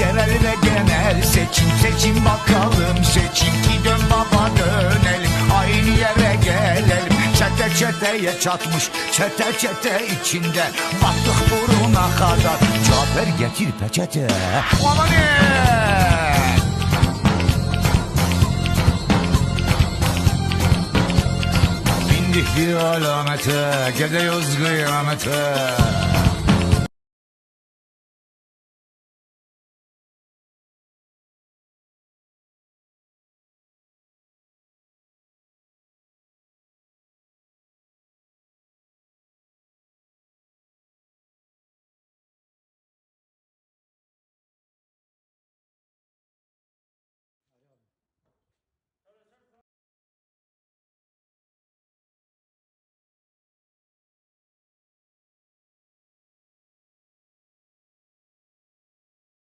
Yerel ve genel seçim seçim bakalım. Seçim ki dön baba dönelim. Aynı yere gelelim. Çete çeteye çatmış çete çete içinde. Battık buruna kadar. Cafer getir peçete. Aman Bindik bir alamete Gidiyoruz kıyamete